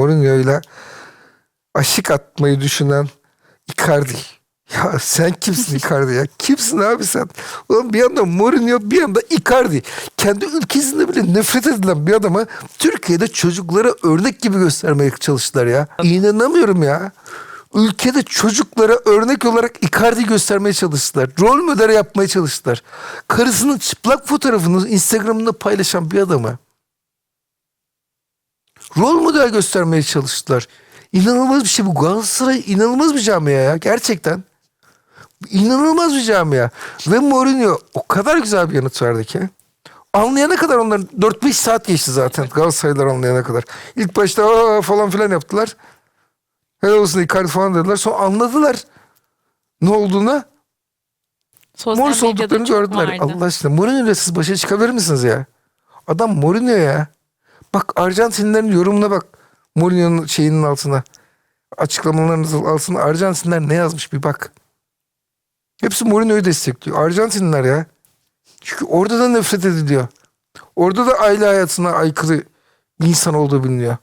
Mourinho'yla aşık atmayı düşünen Icardi. Ya sen kimsin Icardi ya? Kimsin abi sen? Ulan bir yanda Mourinho bir yanda Icardi. Kendi ülkesinde bile nefret edilen bir adamı Türkiye'de çocuklara örnek gibi göstermeye çalıştılar ya. İnanamıyorum ya. Ülkede çocuklara örnek olarak Icardi göstermeye çalıştılar. Rol model yapmaya çalıştılar. Karısının çıplak fotoğrafını Instagram'da paylaşan bir adamı rol model göstermeye çalıştılar. İnanılmaz bir şey bu. Galatasaray inanılmaz bir camia ya. Gerçekten. İnanılmaz bir camia. Ve Mourinho o kadar güzel bir yanıt verdi ki. Anlayana kadar onlar 4-5 saat geçti zaten Galatasaraylılar anlayana kadar. İlk başta Aa, falan filan yaptılar. Helal olsun Icardi falan dediler. Sonra anladılar ne olduğunu. Sosyal Morse olduklarını gördüler. vardı. Allah aşkına Mourinho ile siz başa çıkabilir misiniz ya? Adam Mourinho ya. Bak Arjantinlerin yorumuna bak. Mourinho'nun şeyinin altına. Açıklamalarının altına Arjantinler ne yazmış bir bak. Hepsi Mourinho'yu destekliyor. Arjantinliler ya. Çünkü orada da nefret ediliyor. Orada da aile hayatına aykırı insan olduğu biliniyor.